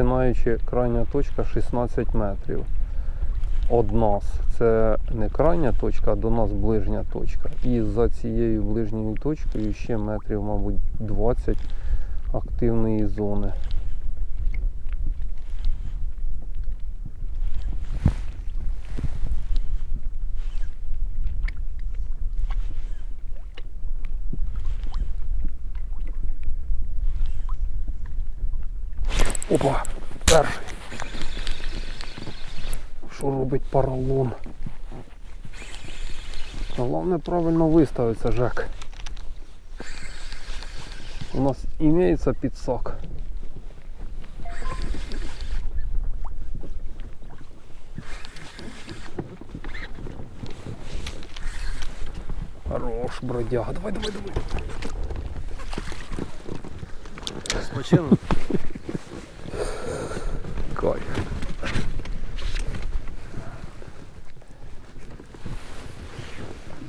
починаючи крайня точка 16 метрів. Од нас. Це не крайня точка, а до нас ближня точка. І за цією ближньою точкою ще метрів, мабуть, 20 активної зони. Опа, перший. Що робить поролон? Головне правильно виставиться, Жек. У нас имеется підсак. Хорош, бродяга. Давай, давай, давай. Спочинок. Кайф.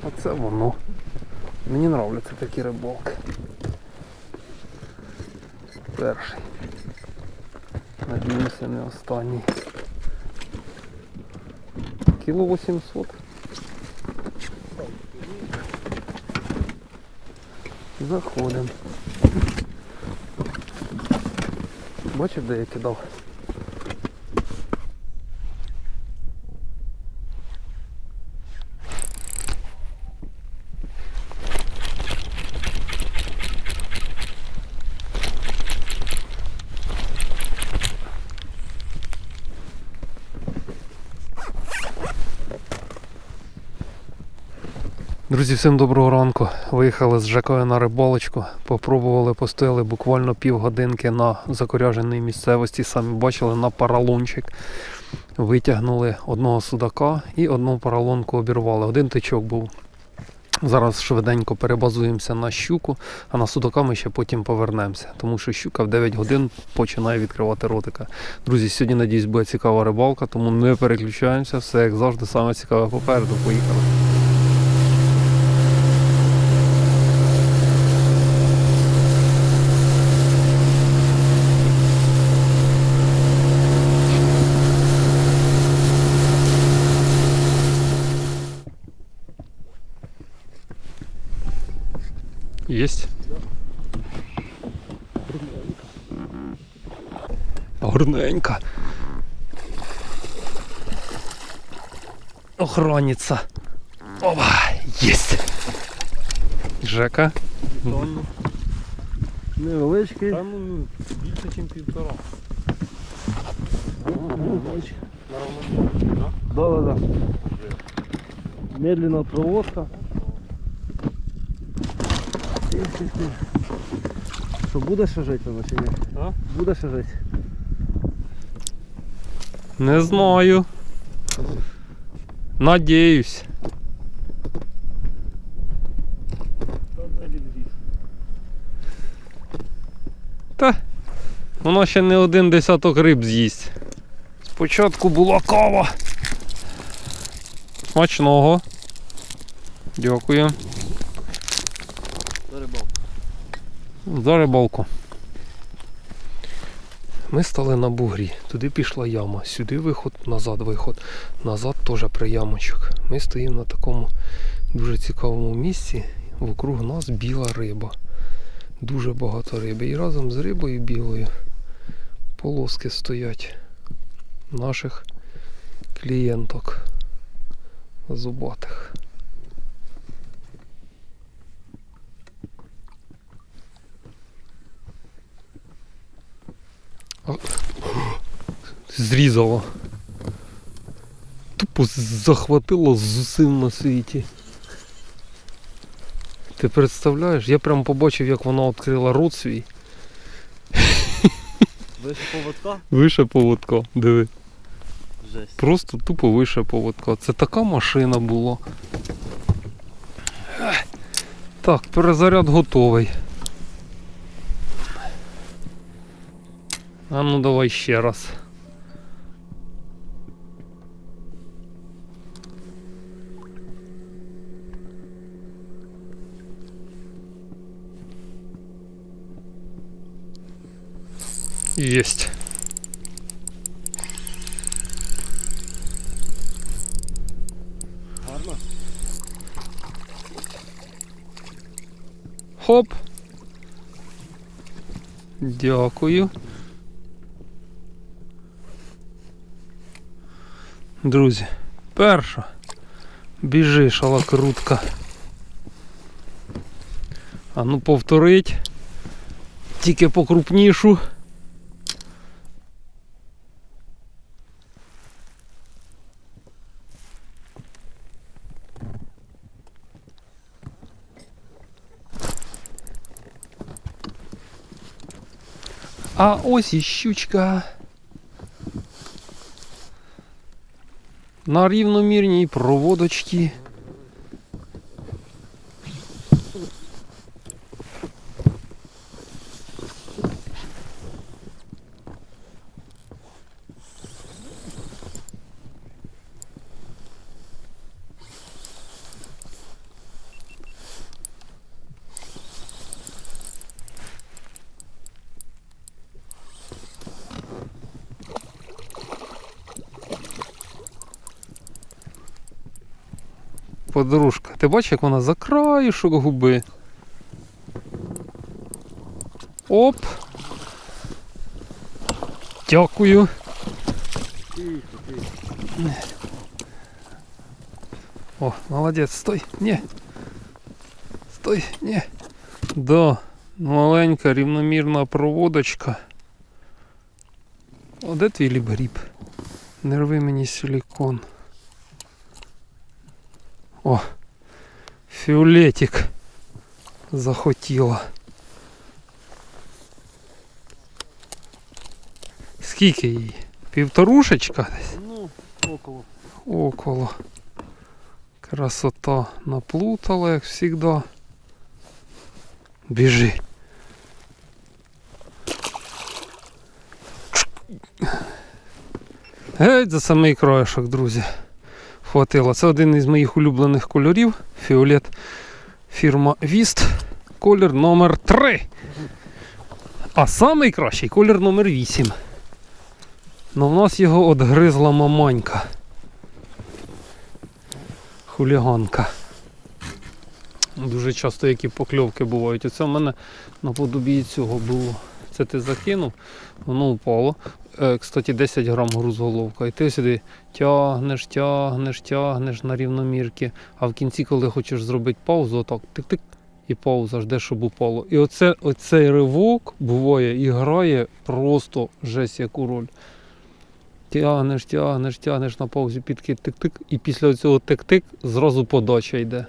Оце воно. Мені нравляться такі рибалки. Перший. Надіюся, не останній. Кіло 800. Заходимо. Бачив, де я кидав? Друзі, всім доброго ранку. Виїхали з Жекою на рибалочку. Попробували, постояли буквально півгодинки на закоряженій місцевості. Самі бачили на паралончик. Витягнули одного судака і одну паралонку обірвали. Один тичок був. Зараз швиденько перебазуємося на щуку, а на судака ми ще потім повернемося, тому що щука в 9 годин починає відкривати ротика. Друзі, сьогодні надіюсь буде цікава рибалка, тому не переключаємося. Все як завжди, саме цікаве попереду. Поїхали. Есть? Горненько. Охранница. Опа, есть. Жека. Невеличкий. Та ну більше, ніж півтора. Да, да, да. Медленная проводка. Тих, тих, тих. Що буде ще жити воно чи ні? А? Буде ще жити. Не знаю. Надіюсь. Та воно ще не один десяток риб з'їсть. Спочатку була кава. Смачного. Дякую. За рибалку. Ми стали на бугрі. Туди пішла яма. Сюди виход, назад виход. Назад теж приямочок. Ми стоїмо на такому дуже цікавому місці. Вокруг нас біла риба. Дуже багато риби. І разом з рибою білою полоски стоять наших клієнток зубатих. Зрізало. Тупо захватило з усім на світі. Ти представляєш? Я прям побачив, як вона відкрила рот свій. Вище поводка? Вище поводка. Диви. Жесть. Просто тупо вище поводка. Це така машина була. Так, перезаряд готовий. А ну давай ще раз. Есть. Гарно. Хоп. Дякую. Друзі, перша. Біжи, шалакрутка. А ну повторить. Тільки покрупнішу. А ось і щучка. На рівномірній проводочці. Подружка, ти бачиш, як вона за краюшок губи. Оп. Дякую. О, молодець, стой, ні. Стой, ні. Да, маленька рівномірна проводочка. О, де твій лібріб? Не рви мені силікон. О, фіолетик захотіла. Скільки їй? Півторушечка десь? Ну, около. Около. Красота наплутала, як завжди. Біжи. Геть за самий краєшок, друзі. Хватило. Це один із моїх улюблених кольорів. Фіолет. Фірма Віст. Колір номер 3. А найкращий колір номер 8. Ну в нас його отгризла маманька. Хуліганка. Дуже часто які покльовки бувають. Оце в мене наподобі цього було. Це ти закинув, воно впало. Е, Кстати, 10 грам грузголовка. І ти сюди тягнеш, тягнеш, тягнеш на рівномірки. А в кінці, коли хочеш зробити паузу, отак тик-тик, і пауза жде, щоб упало. І оце, оцей ривок буває і грає просто жесть яку роль. Тягнеш, тягнеш, тягнеш на паузі підкид тик-тик, і після цього тик-тик зразу подача йде.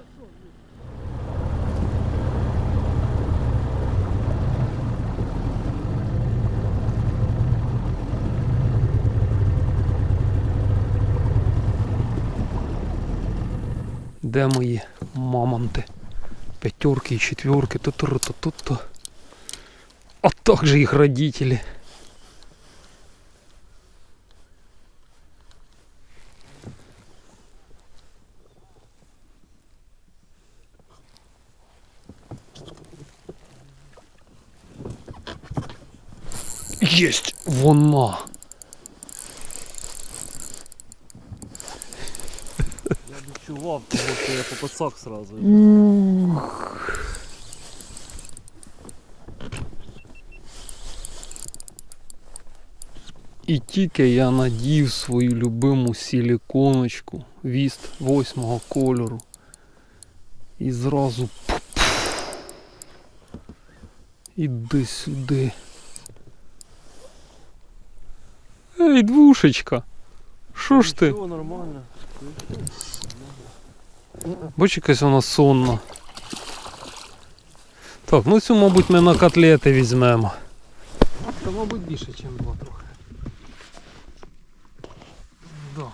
Де мої мамонти? П'ятерки і четверки, то то то то то А так же їх родителі. Есть вона. Відчував, тому я по пацак сразу. І тільки я надів свою любиму силіконочку віст восьмого кольору. І зразу пу-пу. Іди сюди. Ей, двушечка. Що ж ти? Все нормально. Бач, якась вона сонна. Так, ну цю, мабуть, ми на котлети візьмемо. Та, мабуть, більше, ніж два трохи. Да.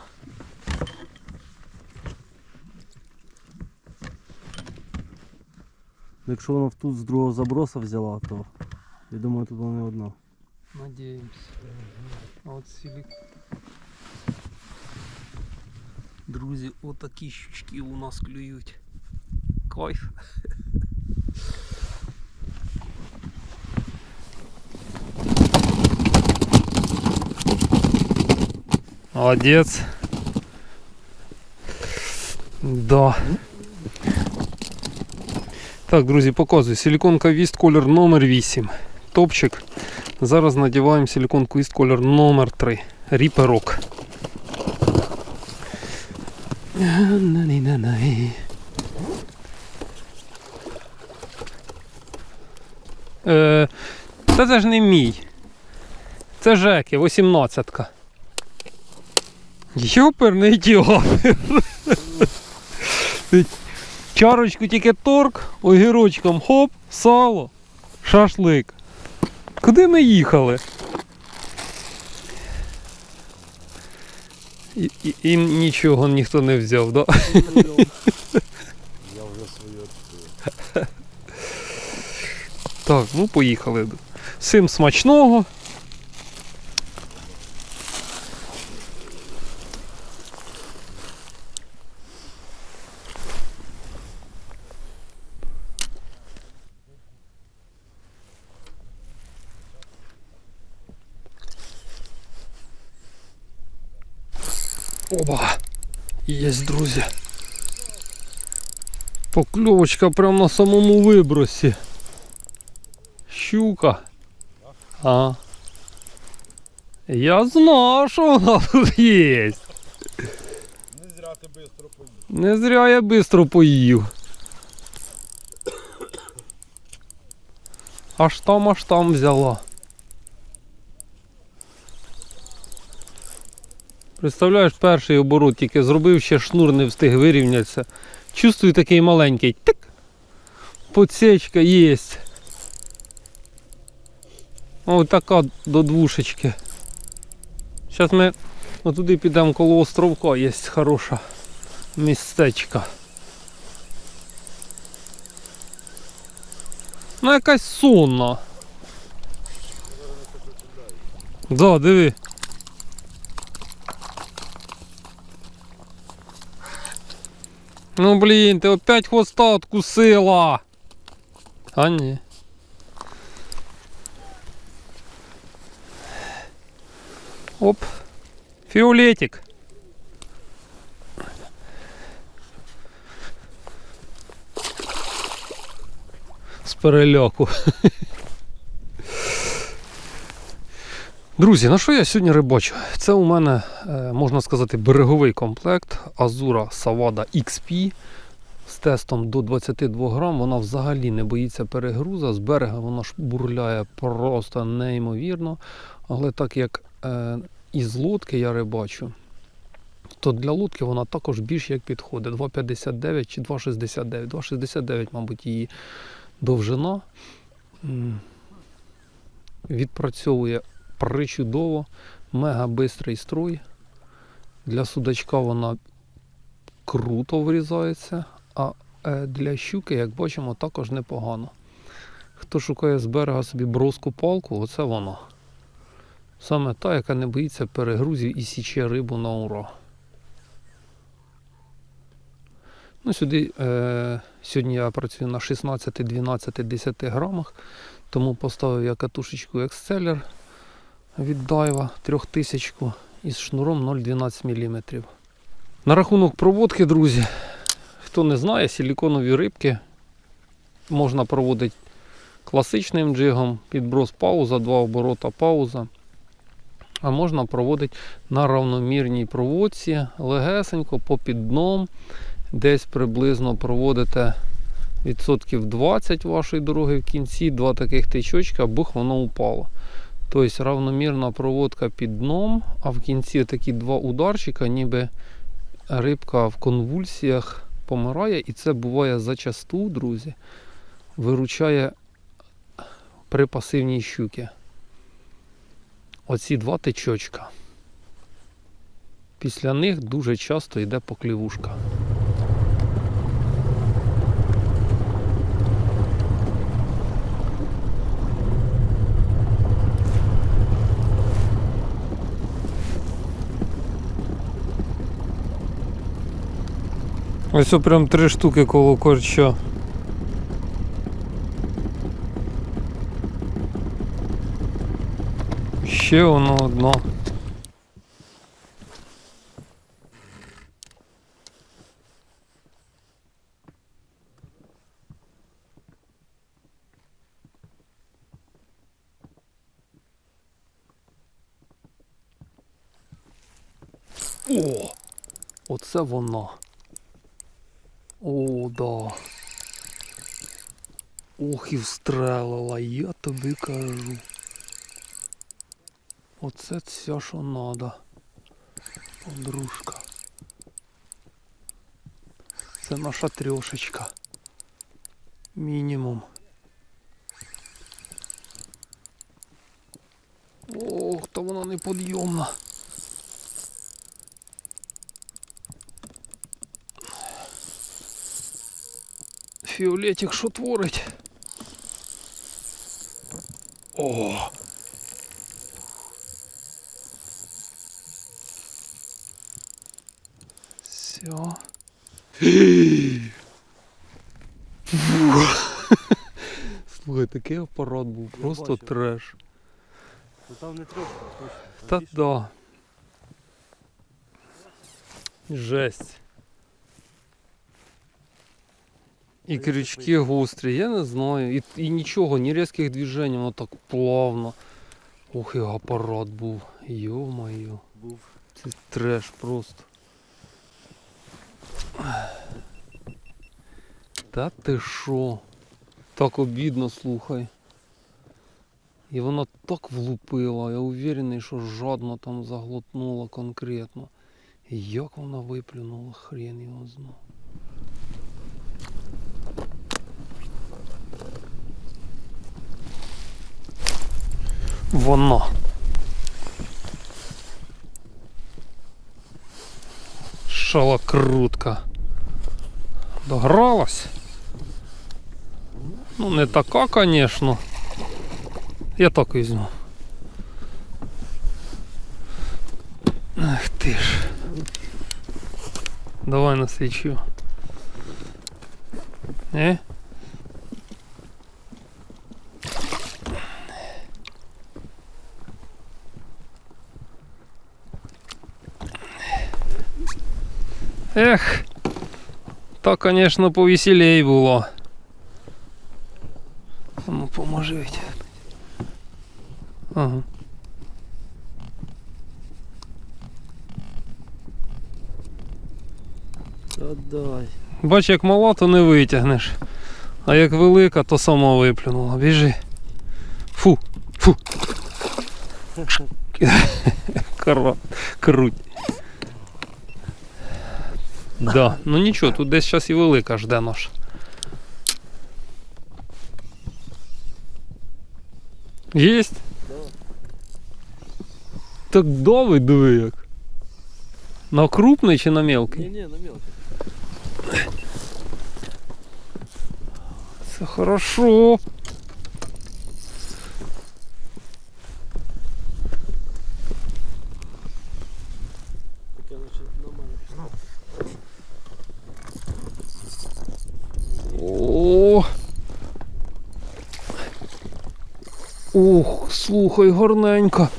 Якщо вона тут з другого заброса взяла, то я думаю, тут вона не одна. Надеемся. А от сілі... Друзі, отакі щучки у нас клюють. Кайф. Молодець. Да. Так, друзі, показую. Силіконка Віст колір номер 8. Топчик. Зараз надіваємо силіконку Віст колір номер 3. Ріперок. На-на-на-на. Е, та це ж не мій. Це Жеки, 18-ка. Йоперний діопер. Чарочку тільки торк, огірочком хоп, сало, шашлик. Куди ми їхали? І, і, і нічого ніхто не взяв, да? Я вже своє відкрив. Так, ну поїхали. Всім смачного. Оба! Єсть, друзі. Покльовочка прямо на самому вибросі. Щука. А. Я знав, що вона тут є. Не зря ти швидко поїв. Не зря я швидко поїв. Аж там, аж там взяла. Представляєш, перший оборот тільки зробив, ще шнур не встиг вирівнятися. Чувствую такий маленький. Тик. Подсечка є. Ось така до двушечки. Зараз ми отуди підемо коло островка, є хороша містечка. Ну якась сонна. Да, диви. Ну блін, ти опять хвоста откусила. А ні. Оп. Фіолетик. З переляку. Друзі, на що я сьогодні рибачу? Це у мене, е, можна сказати, береговий комплект Azura Savada XP з тестом до 22 грам. Вона взагалі не боїться перегруза. З берега вона ж бурляє просто неймовірно. Але так як е, із лодки я рибачу, то для лодки вона також більш як підходить. 2,59 чи 2,69. 2,69, мабуть, її довжина. Відпрацьовує причудово, мега бистрий струй. Для судачка вона круто врізається, а е, для щуки, як бачимо, також непогано. Хто шукає з берега собі броску палку, оце вона. Саме та, яка не боїться перегрузів і січе рибу на ура. Ну, сюди, е, сьогодні я працюю на 16, 12, 10 грамах, тому поставив я катушечку Exceller від Дайва 3000 із шнуром 0,12 мм. На рахунок проводки, друзі, хто не знає, силіконові рибки можна проводити класичним джигом, підброс пауза, два оборота пауза. А можна проводити на равномірній проводці, легесенько, попід дном, десь приблизно проводите відсотків 20 вашої дороги в кінці, два таких тичочка, бух воно упало. Тобто равномірна проводка під дном, а в кінці такі два ударчика, ніби рибка в конвульсіях помирає, і це буває зачасту, друзі, виручає при пасивній щуки. Оці два тичочка. Після них дуже часто йде поклівушка. Ось прям три штуки коло корча. Ще воно одно. О! Оце воно. О, да. Ох і встрелила, я тобі кажу. Оце все, що надо. Подружка. Це наша трьошечка. Мінімум. Ох, та вона неподйомна. Фіолетик що творить? О! Все. Слухай, такий апарат був, Я просто треш. Ну там не трьох, точно. Та да. Жесть. І крючки гострі, я не знаю. І, і нічого, ні різких движень, воно так плавно. Ох, і апарат був. Йо-моє. Був. Це треш просто. Та ти що? Так обідно, слухай. І вона так влупила, я уверений, що жадно там заглотнула конкретно. Як вона виплюнула, хрен його знає. Воно. Шалокрутка. Догралась. Ну не така, конечно. Я так візьму. Ах ти ж. Давай на свічу. Е? Ех, то, конечно, повеселей було. Ну, поможи ведь. Ага. Та. Бач, як мала, то не витягнеш. А як велика, то сама виплюнула. Біжи. Фу, фу. Круть. Да, ну нічого, тут десь зараз і велика жде наш. Єсть? Да. Так давай, диви як. На крупний чи на мелкий? Ні, ні, на мелко. Це хорошо. Таке наче нормально пішло. О. Ух, слухай, гарненько.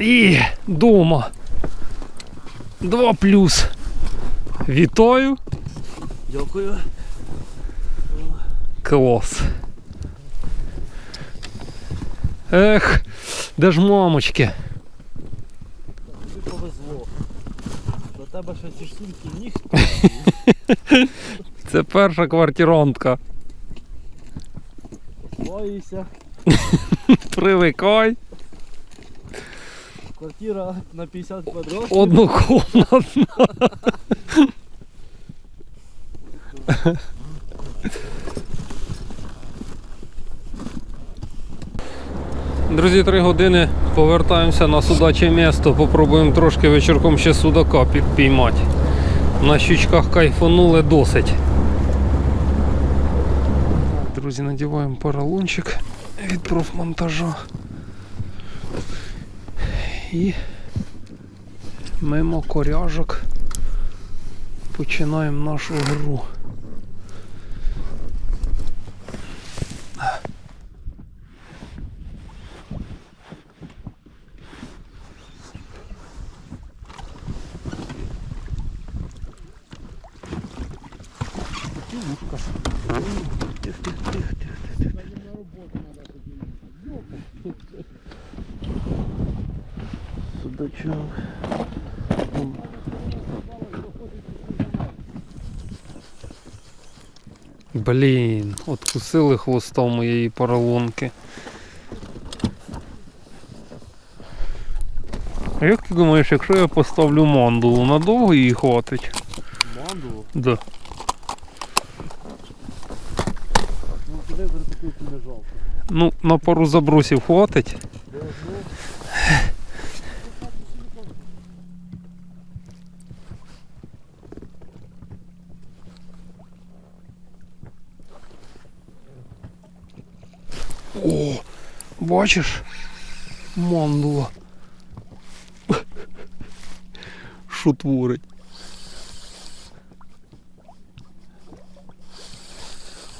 І дома. Два плюс. Вітаю. Дякую. Клас. Ех, де ж мамочки? Тобі повезло. До тебе ще ці сумки ніхто. Це перша квартирантка. Боїся. Привикай. Квартира на 50 квадратів. Однокомнатна. Друзі, три години повертаємося на судаче місто. Попробуємо трошки вечірком ще судака підпіймати. На щучках кайфанули досить. Друзі, надіваємо поролончик від профмонтажа. І мимо коряжок починаємо нашу гру. Блін, откусили хвостом моєї поролонки. А як ти думаєш, якщо я поставлю мандулу, надовго її хватить? Манду? Да. Ну, вже такий не жалко. Ну, на пару забросів хватить. О, бачиш? Мандула. Що творить?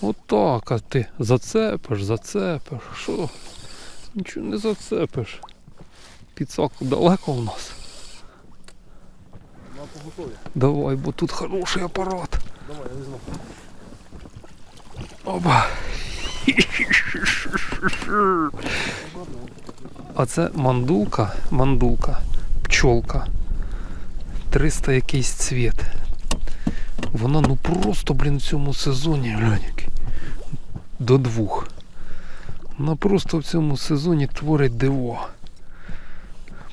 Отак, а ти зацепиш, зацепиш. Що? Нічого не зацепиш. Підсак далеко в нас. Давай, бо тут хороший апарат. Давай, я візьму. Оба. А це мандулка, мандулка, пчолка. 300 якийсь цвіт. Вона ну просто, блін, в цьому сезоні, глянь. До двох. Вона просто в цьому сезоні творить диво.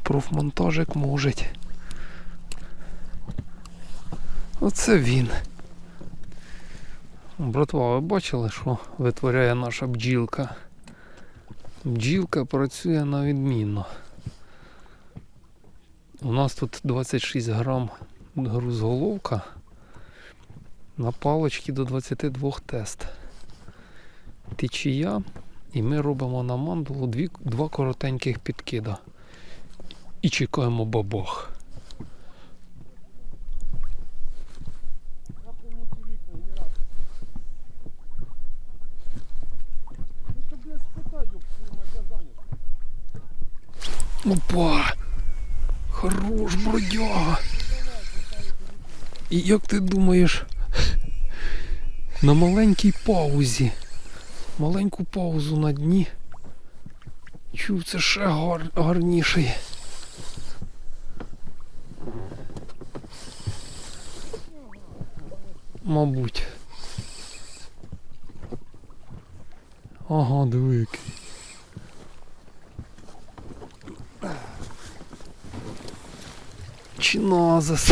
Профмонтажик можуть. Оце він. Братва, ви бачили, що витворяє наша бджілка? Бджілка працює на відмінно. У нас тут 26 грам грузголовка на палочки до 22 тест. Течія, і ми робимо на мандулу дві, два коротеньких підкида. І чекаємо бабах. Опа! Хорош, бродяга! І як ти думаєш, на маленькій паузі, маленьку паузу на дні. Чув, це ще гар, гарніший. Мабуть. Ага, диви який. Чиназис.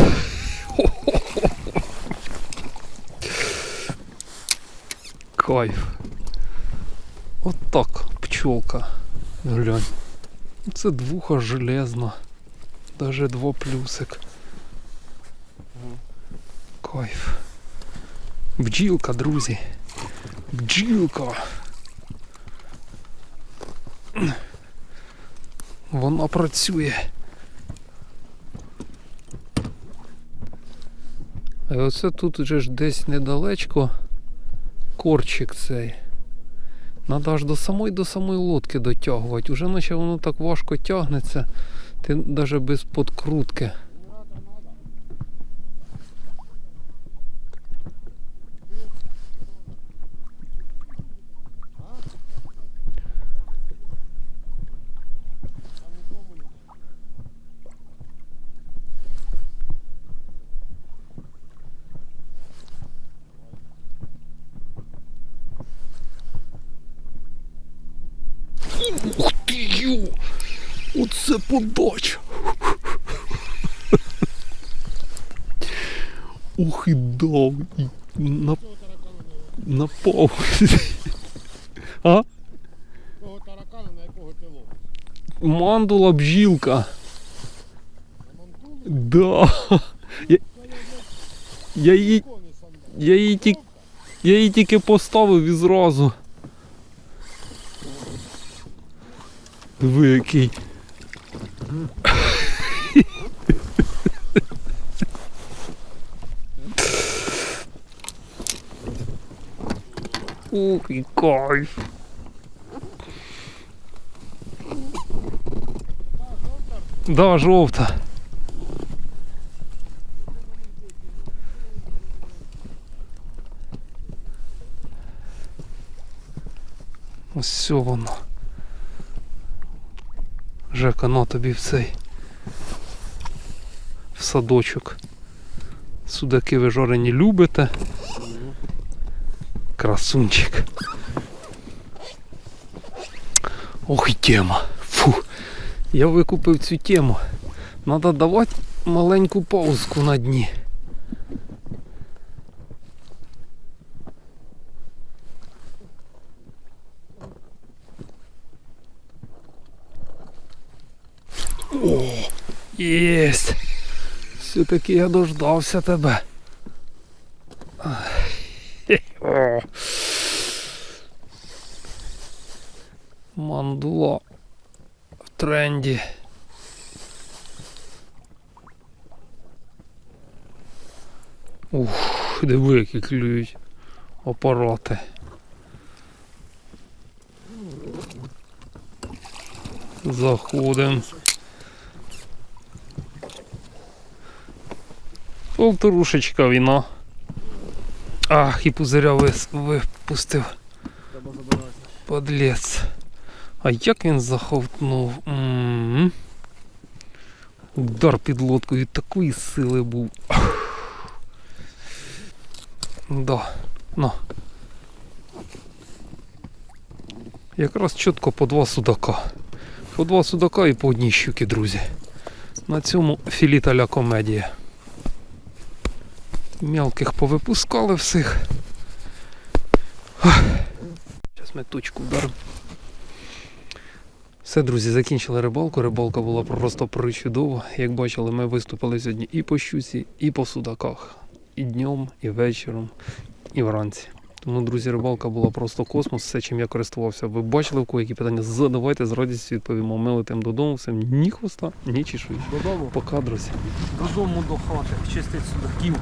Кайф. От так, пчелка. Глянь. Це двуха железна. Даже два плюсик. Кайф. Бджілка, друзі. Бджілка. Вона працює. А оце тут вже ж десь недалечко корчик цей. Надо аж до самої до самої лодки дотягувати. Уже наче воно так важко тягнеться. Ти навіть без подкрутки. Ух ти ю! Оце подача! Ух і дав! І на, на паузі. А? Того таракана, на якого ти ловиш? Мандула бжілка. Да. Я, я, її, я, її тільки, я її тільки поставив і зразу. Диви який. Ух, и кайф. Да, жовта. Ось все воно. Жека, на тобі в цей. В садочок. Судаки ви жорені любите. Красунчик. Ох тема. Фу. Я викупив цю тему. Надо давати маленьку паузку на дні. О, єсть. Все-таки я дождався тебе. Мандула в тренді. Ух, диви, які клюють апарати. Заходимо. Полторушечка віно. Ах, і пузиря випустив. Треба забирати. Подлец. А як він заховтнув? М-м-м. Удар під лодкою такої сили був. Да. На. Якраз чітко по два судака. По два судака і по одній щуки, друзі. На цьому філіталя комедія. Мелких повипускали всіх. Зараз ми точку вдаримо. Все, друзі, закінчили рибалку. Рибалка була просто причудова. Як бачили, ми виступили сьогодні і по щуці, і по судаках. І днем, і вечором, і вранці. Тому, друзі, рибалка була просто космос, все, чим я користувався. Ви бачили, в кого які питання? Задавайте, з радістю відповімо. Ми летимо додому, всім ні хвоста, ні чешуй. Додому. Пока, друзі. Додому до хати. Чистить судаків.